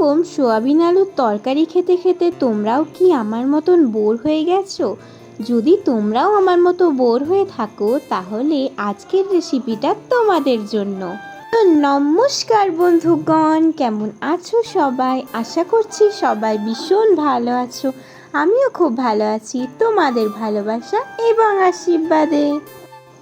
রকম সোয়াবিন আলুর তরকারি খেতে খেতে তোমরাও কি আমার মতন বোর হয়ে গেছো? যদি তোমরাও আমার মতো বোর হয়ে থাকো, তাহলে আজকের রেসিপিটা তোমাদের জন্য। নমস্কার বন্ধুগণ, কেমন আছো সবাই? আশা করছি সবাই ভীষণ ভালো আছো। আমিও খুব ভালো আছি, তোমাদের ভালোবাসা এবং আশীর্বাদে।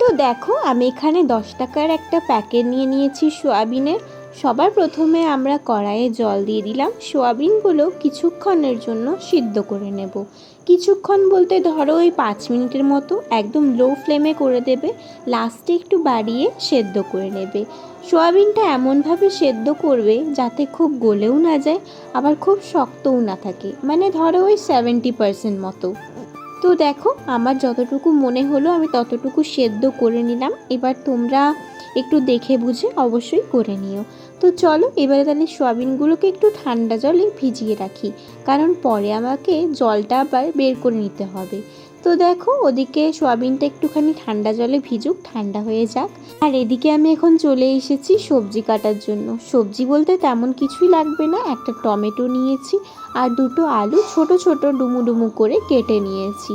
তো দেখো, আমি এখানে দশ টাকার একটা প্যাকেট নিয়ে নিয়েছি সোয়াবিনের। সবার প্রথমে আমরা কড়াইয়ে জল দিয়ে দিলাম। সোয়াবিনগুলো কিছুক্ষণের জন্য সিদ্ধ করে নেব। কিছুক্ষণ বলতে ধরো ওই পাঁচ মিনিটের মতো একদম লো ফ্লেমে করে দেবে। লাস্টে একটু বাড়িয়ে সেদ্ধ করে নেবে। সোয়াবিনটা এমনভাবে সেদ্ধ করবে যাতে খুব গলেও না যায়, আবার খুব শক্তও না থাকে। মানে ধরো ওই সেভেন্টি পার্সেন্ট মতো। তো দেখো, আমার যতটুকু মনে হলো আমি ততটুকু সেদ্ধ করে নিলাম। এবার তোমরা একটু দেখে বুঝে অবশ্যই করে নিও। তো চলো, এবারে তাহলে সোয়াবিনগুলোকে একটু ঠান্ডা জলে ভিজিয়ে রাখি। কারণ পরে আমাকে জলটা আবার বের করে নিতে হবে। তো দেখো, ওদিকে সোয়াবিনটা একটুখানি ঠান্ডা জলে ভিজুক, ঠান্ডা হয়ে যাক। আর এদিকে আমি এখন চলে এসেছি সবজি কাটার জন্য। সবজি বলতে তেমন কিছুই লাগবে না, একটা টমেটো নিয়েছি আর দুটো আলু ছোট ছোট ডুমু ডুমু করে কেটে নিয়েছি।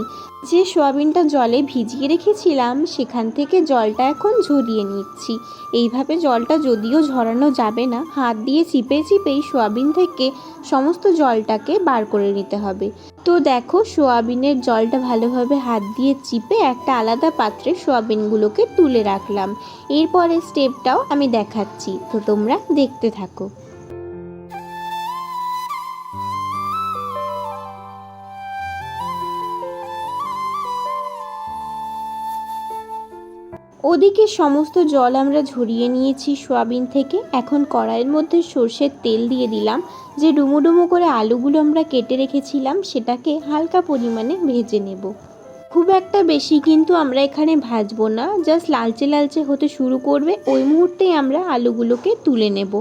যে সোয়াবিনটা জলে ভিজিয়ে রেখেছিলাম, সেখান থেকে জলটা এখন ঝরিয়ে নিচ্ছি। এইভাবে জলটা যদিও ঝরানো যাবে না, হাত দিয়ে চিপে চিপেই সোয়াবিন থেকে সমস্ত জলটাকে বার করে নিতে হবে। তো দেখো, সোয়াবিনের জলটা ভালোভাবে হাত দিয়ে চিপে একটা আলাদা পাত্রে সোয়াবিনগুলোকে তুলে রাখলাম। এরপরে স্টেপটাও আমি দেখাচ্ছি। তো তোমরা দেখতে থাকো। ওদিকে সমস্ত জল আমরা ঝরিয়ে নিয়েছি সোয়াবিন থেকে। এখন কড়াইয়ের মধ্যে সর্ষের তেল দিয়ে দিলাম, যে ডুমো ডুমো করে আলুগুলো আমরা কেটে রেখেছিলাম, সেটাকে হালকা পরিমাণে ভেজে নেব। খুব একটা বেশি কিন্তু আমরা এখানে ভাজবো না, জাস্ট লালচে লালচে হতে শুরু করবে, ওই মুহূর্তেই আমরা আলুগুলোকে তুলে নেব।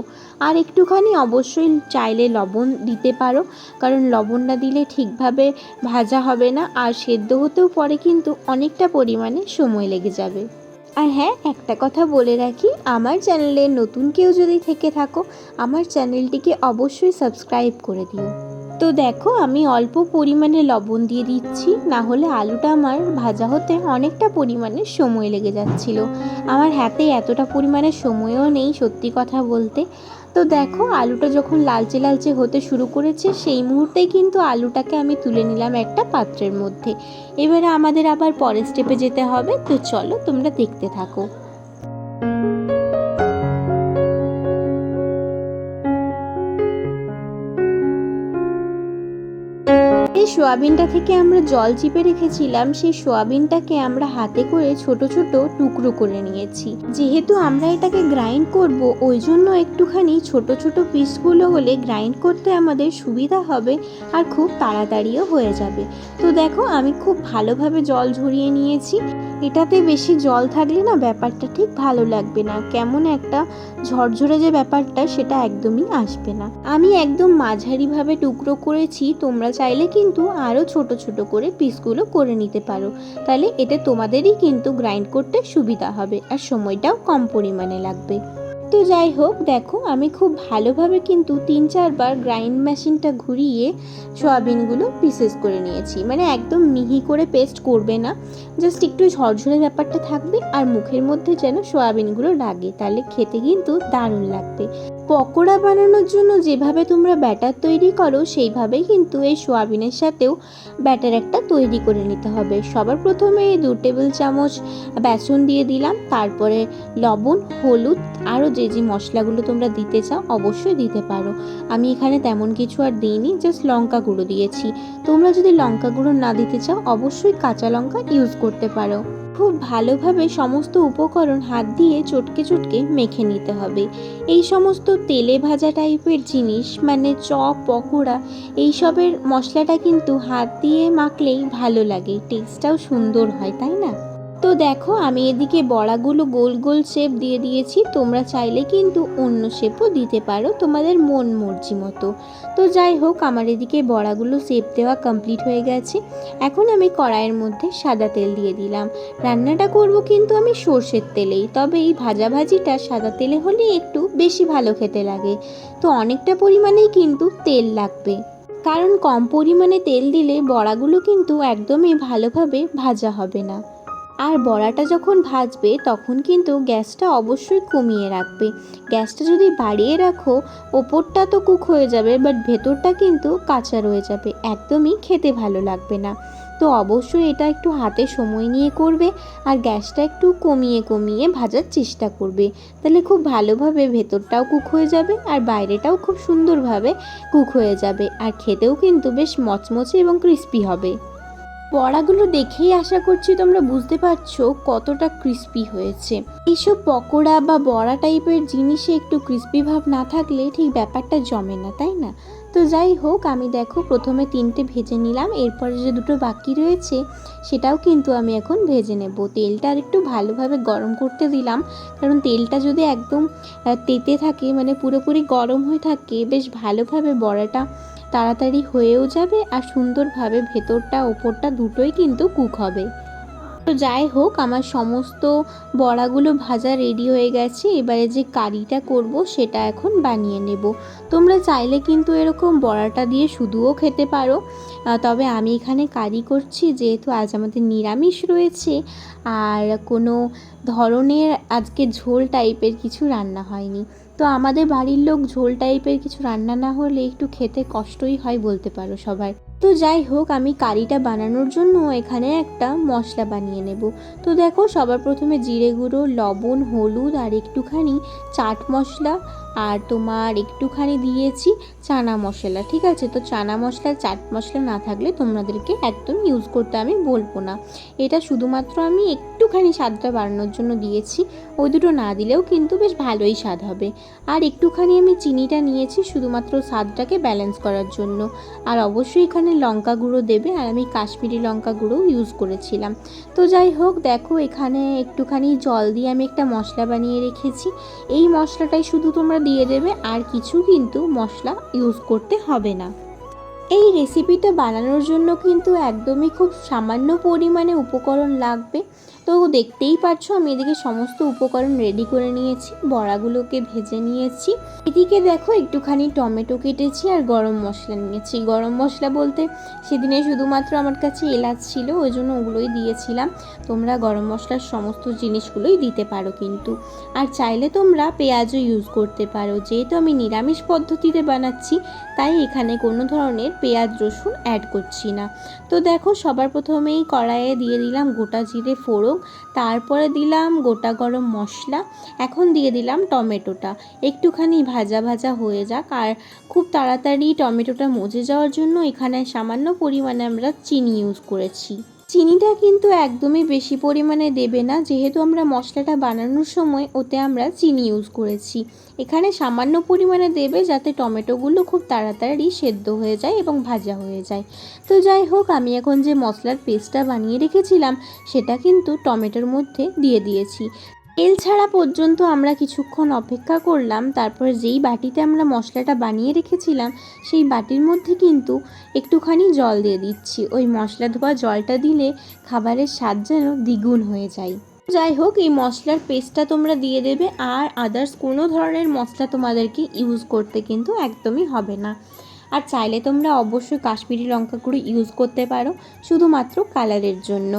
আর একটুখানি অবশ্যই চাইলে লবণ দিতে পারো, কারণ লবণটা দিলে ঠিকভাবে ভাজা হবে না, আর সেদ্ধ হতেও পরে কিন্তু অনেকটা পরিমাণে সময় লেগে যাবে। আর হ্যাঁ একটা কথা বলে রাখি, আমার চ্যানেলে নতুন কেউ যদি থেকে থাকো, আমার চ্যানেলটিকে অবশ্যই সাবস্ক্রাইব করে দিও। তো দেখো, আমি অল্প পরিমাণে লবণ দিয়ে দিচ্ছি না হলে আলুটা আমার ভাজা হতে অনেকটা পরিমাণে সময় লেগে যাচ্ছিল। আমার হাতে এতটা পরিমাণে সময়ও নেই সত্যি কথা বলতে। তো দেখো, আলুটা যখন লালচে লালচে হতে শুরু করেছে, সেই মুহূর্তেই কিন্তু আলুটাকে আমি তুলে নিলাম একটা পাত্রের মধ্যে। এবারে আমাদের আবার পরের স্টেপে যেতে হবে, তো চলো তোমরা দেখতে থাকো। এই সোয়াবিনটা থেকে আমরা জল চিপে রেখেছিলাম, সেই সোয়াবিনটাকে আমরা হাতে করে ছোট ছোট টুকরো করে নিয়েছি। যেহেতু আমরা এটাকে গ্রাইন্ড করব, ওই জন্য একটুখানি ছোট ছোট পিসগুলো হলে গ্রাইন্ড করতে আমাদের সুবিধা হবে আর খুব তাড়াতাড়িও হয়ে যাবে। তো দেখো, আমি খুব ভালোভাবে জল ঝরিয়ে নিয়েছি। এটাতে বেশি জল থাকলে না ব্যাপারটা ঠিক ভালো লাগবে না। কেমন একটা ঝরঝরে যে ব্যাপারটা সেটা একদমই আসবে না। আমি একদম মাঝারিভাবে টুকরো করেছি, তোমরা চাইলে কিন্তু আরও ছোট ছোট করে পিসগুলো করে নিতে পারো। তাহলে এতে তোমাদেরই কিন্তু গ্রাইন্ড করতে সুবিধা হবে, আর সময়টাও কম পরিমাণে লাগবে। তো যাই হোক, দেখো আমি খুব ভালোভাবে কিন্তু তিন চারবার গ্রাইন্ড মেশিনটা ঘুরিয়ে সয়াবিনগুলো পিসেস করে নিয়েছি। মানে একদম মিহি করে পেস্ট করবে না। জাস্ট একটু ঝরঝরে ব্যাপারটা থাকবে আর মুখের মধ্যে যেন সয়াবিনগুলো লাগে তাহলে খেতে কিন্তু দারুণ লাগবে। পকোড়া বানানোর জন্য যেভাবে তোমরা ব্যাটার তৈরি করো, সেইভাবেই কিন্তু এই সোয়াবিনের সাথেও ব্যাটার একটা তৈরি করে নিতে হবে। সবার প্রথমে দু টেবিল চামচ বেসন দিয়ে দিলাম, তারপরে লবণ, হলুদ, আরও যে যে মশলাগুলো তোমরা দিতে চাও অবশ্যই দিতে পারো। আমি এখানে তেমন কিছু আর দিইনি, জাস্ট লঙ্কা গুঁড়ো দিয়েছি। তোমরা যদি লঙ্কা গুঁড়ো না দিতে চাও, অবশ্যই কাঁচা লঙ্কা ইউজ করতে পারো। খুব ভালোভাবে সমস্ত উপকরণ হাত দিয়ে চটকে চটকে মেখে নিতে হবে। এই সমস্ত তেলে ভাজা টাইপের জিনিস মানে চপ, পকোড়া, এইসবের মশলাটা কিন্তু হাত দিয়ে মাখলেই ভালো লাগে। টেস্টটাও সুন্দর হয়, তাই না? তো দেখো, আমি এদিকে বড়াগুলো গোল গোল শেপ দিয়ে দিয়েছি। তোমরা চাইলে কিন্তু অন্য শেপও দিতে পারো, তোমাদের মন মর্জি মতো। তো যাই হোক, আমার এদিকে বড়াগুলো শেপ দেওয়া কমপ্লিট হয়ে গেছে। এখন আমি কড়াইয়ের মধ্যে সাদা তেল দিয়ে দিলাম। রান্নাটা করব কিন্তু আমি সর্ষের তেলেই, তবে এই ভাজাভাজিটা সাদা তেলে হলে একটু বেশি ভালো খেতে লাগে। তো অনেকটা পরিমাণেই কিন্তু তেল লাগবে। কারণ কম পরিমাণে তেল দিলে বড়াগুলো কিন্তু একদমই ভালোভাবে ভাজা হবে না। আর বড়াটা যখন ভাজবে, তখন কিন্তু গ্যাসটা অবশ্যই কমিয়ে রাখবে। গ্যাসটা যদি বাড়িয়ে রাখো, ওপরটা তো কুক হয়ে যাবে বাট ভেতরটা কিন্তু কাঁচা রয়ে যাবে। একদমই খেতে ভালো লাগবে না। তো অবশ্যই এটা একটু হাতে সময় নিয়ে করবে আর গ্যাসটা একটু কমিয়ে কমিয়ে ভাজার চেষ্টা করবে। তাহলে খুব ভালোভাবে ভেতরটাও কুক হয়ে যাবে আর বাইরেটাও খুব সুন্দরভাবে কুক হয়ে যাবে। আর খেতেও কিন্তু বেশ মচমচে এবং ক্রিস্পি হবে। বড়াগুলো দেখেই আশা করছি তোমরা বুঝতে পারছ কতটা ক্রিস্পি হয়েছে। এইসব পকোড়া বা বড়া টাইপের জিনিসে একটু ক্রিস্পি ভাব না থাকলে ঠিক ব্যাপারটা জমে না, তাই না? তো যাই হোক, আমি দেখো প্রথমে তিনটে ভেজে নিলাম, এরপরে যে দুটো বাকি রয়েছে সেটাও কিন্তু আমি এখন ভেজে নেব। তেলটা আর একটু ভালোভাবে গরম করতে দিলাম, কারণ তেলটা যদি একদম তেতে থাকে মানে পুরোপুরি গরম হয়ে থাকে, বেশ ভালোভাবে বড়াটা তাড়াতাড়ি হয়েও যাবে আর সুন্দরভাবে ভেতরটা, ওপরটা দুটোই কিন্তু কুক হবে। তো যাই হোক, আমার সমস্ত বড়াগুলো ভাজা রেডি হয়ে গেছে। এবারে যে কারিটা করব সেটা এখন বানিয়ে নেব। তোমরা চাইলে কিন্তু এরকম বড়াটা দিয়ে শুধুও খেতে পারো। তবে আমি এখানে কারি করছি, যেহেতু আজ আমাদের নিরামিষ রয়েছে। আর কোনো ধরনের আজকে ঝোল টাইপের কিছু রান্না হয়নি। তো আমাদের বাড়ির লোক ঝোল টাইপের কিছু রান্না না হলে একটু খেতে কষ্টই হয় বলতে পারো সবাই। তো যাই হোক, আমি কারিটা বানানোর জন্য এখানে একটা মশলা বানিয়ে নেব। তো দেখো, সবার প্রথমে জিরে গুঁড়ো, লবণ, হলুদ আর একটুখানি চাট মশলা আর তোমার একটুখানি দিয়েছি চানা মশলা, ঠিক আছে? তো চানা মশলা, চাট মশলা না থাকলে তোমাদেরকে একদম ইউজ করতে আমি বলব না। এটা শুধুমাত্র আমি একটুখানি স্বাদটা বাড়ানোর জন্য দিয়েছি। ওই দুটো না দিলেও কিন্তু বেশ ভালোই স্বাদ হবে। আর একটুখানি আমি চিনিটা নিয়েছি শুধুমাত্র স্বাদটাকে ব্যালেন্স করার জন্য। আর অবশ্যই এখানে লঙ্কা গুঁড়ো দেবে আর আমি কাশ্মীরি লঙ্কা গুঁড়োও ইউজ করেছিলাম। তো যাই হোক, দেখো এখানে একটুখানি জল দিয়ে আমি একটা মশলা বানিয়ে রেখেছি। এই মশলাটাই শুধু তোমরা দিয়ে দেবে, আর কিছু কিন্তু মশলা ইউজ করতে হবে না। এই রেসিপিটা বানানোর জন্য কিন্তু একদমই খুব সামান্য পরিমাণে উপকরণ লাগবে। তো দেখতেই পাচ্ছ আমি এদিকে সমস্ত উপকরণ রেডি করে নিয়েছি, বড়াগুলোকে ভেজে নিয়েছি। এদিকে দেখো, একটুখানি টমেটো কেটেছি আর গরম মশলা নিয়েছি। গরম মশলা বলতে সেদিনে শুধুমাত্র আমার কাছে এলাচ ছিল, ওই জন্য ওগুলোই দিয়েছিলাম। তোমরা গরম মশলার সমস্ত জিনিসগুলোই দিতে পারো কিন্তু। আর চাইলে তোমরা পেঁয়াজও ইউজ করতে পারো। যেহেতু আমি নিরামিষ পদ্ধতিতে বানাচ্ছি, তাই এখানে কোনো ধরনের পেঁয়াজ, রসুন অ্যাড করছি না। তো দেখো, সবার প্রথমেই কড়াইয়ে দিয়ে দিলাম গোটা জিরে ফোড়ন তারপরে দিলাম গোটা গরম মশলা। এখন দিয়ে দিলাম টমেটোটা। একটুখানি ভাজা ভাজা হয়ে যাক আর খুব তাড়াতাড়ি টমেটোটা মজে যাওয়ার জন্য এখানে সামান্য পরিমাণে আমরা চিনি ইউজ করেছি। চিনিটা কিন্তু একদমই বেশি পরিমাণে দেবে না। যেহেতু আমরা মশলাটা বানানোর সময় ওতে আমরা চিনি ইউজ করেছি। এখানে সামান্য পরিমাণে দেবে যাতে টমেটোগুলো খুব তাড়াতাড়ি সেদ্ধ হয়ে যায় এবং ভাজা হয়ে যায়। তো যাই হোক, আমি এখন যে মশলার পেস্টটা বানিয়ে রেখেছিলাম, সেটা কিন্তু টমেটোর মধ্যে দিয়ে দিয়েছি। তেল ছাড়া পর্যন্ত আমরা কিছুক্ষণ অপেক্ষা করলাম, তারপর যেই বাটিতে আমরা মশলাটা বানিয়ে রেখেছিলাম, সেই বাটির মধ্যে কিন্তু একটুখানি জল দিয়ে দিচ্ছি। ওই মশলা ধোয়া জলটা দিলে খাবারের স্বাদ যেন দ্বিগুণ হয়ে যায়। যাই হোক, এই মশলার পেস্টটা তোমরা দিয়ে দেবে, আর আদার্স কোনো ধরনের মশলা তোমাদেরকে ইউজ করতে কিন্তু একদমই হবে না। আর চাইলে তোমরা অবশ্যই কাশ্মীরি লঙ্কা গুঁড়ো ইউজ করতে পারো, শুধুমাত্র কালারের জন্য।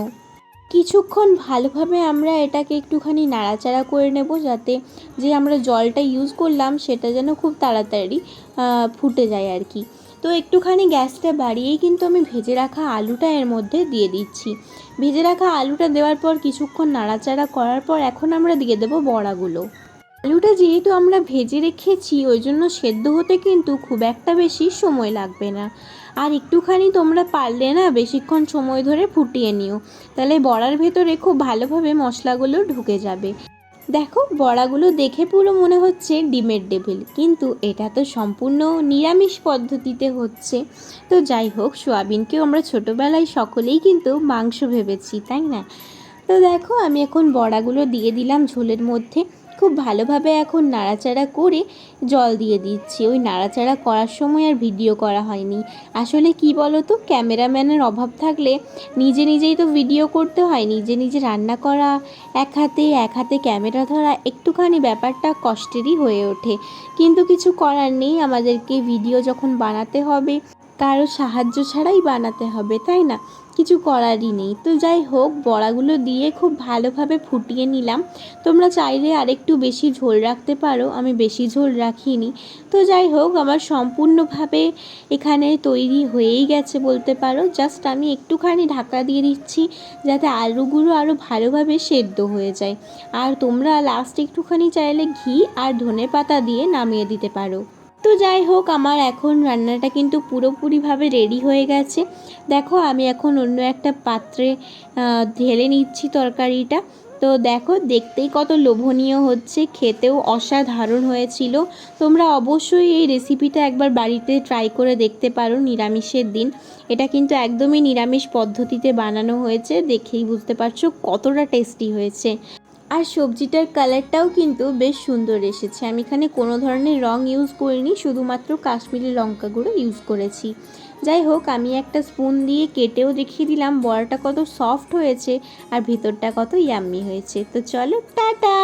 কিছুক্ষণ ভালোভাবে আমরা এটাকে একটুখানি নাড়াচাড়া করে নেব যাতে যে আমরা জলটা ইউজ করলাম সেটা যেন খুব তাড়াতাড়ি ফুটে যায় আর কি। তো একটুখানি গ্যাসটা বাড়িয়েই কিন্তু আমি ভেজে রাখা আলুটা এর মধ্যে দিয়ে দিচ্ছি। ভেজে রাখা আলুটা দেওয়ার পর কিছুক্ষণ নাড়াচাড়া করার পর এখন আমরা দিয়ে দেবো বড়াগুলো। আলুটা যেহেতু আমরা ভেজে রেখেছি, ওই জন্য সেদ্ধ হতে কিন্তু খুব একটা বেশি সময় লাগবে না। আর একটুখানি তোমরা পারলে না, বেশিক্ষণ সময় ধরে ফুটিয়ে নিও। তাহলে বড়ার ভেতরে খুব ভালোভাবে মশলাগুলো ঢুকে যাবে। দেখো, বড়াগুলো দেখে পুরো মনে হচ্ছে ডিমের ডেভিল কিন্তু এটা তো সম্পূর্ণ নিরামিষ পদ্ধতিতে হচ্ছে। তো যাই হোক, সোয়াবিনকেও আমরা ছোটোবেলায় সকলেই কিন্তু মাংস ভেবেছি, তাই না? তো দেখো, আমি এখন বড়াগুলো দিয়ে দিলাম ঝোলের মধ্যে। খুব ভালোভাবে এখন নাড়াচাড়া করে জল দিয়ে দিচ্ছি। ওই নাড়াচাড়া করার সময় আর ভিডিও করা হয়নি। আসলে কি বলো তো ক্যামেরাম্যানের অভাব থাকলে নিজে নিজেই তো ভিডিও করতে হয়। নিজে নিজে রান্না করা, এক হাতে এক হাতে ক্যামেরা ধরা, একটুখানি ব্যাপারটা কষ্টেরই হয়ে ওঠে। কিন্তু কিছু করার নেই, আমাদেরকে ভিডিও যখন বানাতে হবে, কারও সাহায্য ছাড়াই বানাতে হবে, তাই না? কিছু করারই নেই। তো যাই হোক, বড়াগুলো দিয়ে খুব ভালোভাবে ফুটিয়ে নিলাম। তোমরা চাইলে আরেকটু বেশি ঝোল রাখতে পারো, আমি বেশি ঝোল রাখিনি। তো যাই হোক, আমার সম্পূর্ণভাবে এখানে তৈরি হয়েই গেছে বলতে পারো। জাস্ট আমি একটুখানি ঢাকা দিয়ে দিচ্ছি, যাতে আলুগুলো আরও ভালোভাবে সেদ্ধ হয়ে যায়। আর তোমরা লাস্ট একটুখানি চাইলে ঘি আর ধনে পাতা দিয়ে নামিয়ে দিতে পারো। তো যাই হোক, আমার এখন রান্নাটা কিন্তু পুরোপুরিভাবে রেডি হয়ে গেছে। দেখো, আমি এখন অন্য একটা পাত্রে ঢেলে নিচ্ছি তরকারিটা। তো দেখো, দেখতেই কত লোভনীয় হচ্ছে। খেতেও অসাধারণ হয়েছিল। তোমরা অবশ্যই এই রেসিপিটা একবার বাড়িতে ট্রাই করে দেখতে পারো নিরামিষের দিন। এটা কিন্তু একদমই নিরামিষ পদ্ধতিতে বানানো হয়েছে। দেখেই বুঝতে পারছ কতটা টেস্টি হয়েছে। আর সবজিটার কালারটাও কিন্তু বেশ সুন্দর এসেছে। আমি এখানে কোনো ধরনের রং ইউজ করিনি, শুধুমাত্র কাশ্মীরি লঙ্কা গুঁড়ো ইউজ করেছি। যাই হোক, আমি একটা স্পুন দিয়ে কেটেও দেখিয়ে দিলাম, বড়াটা কত সফট হয়েছে আর ভিতরটা কত ইয়াম্মি হয়েছে। তো চলো, টাটা!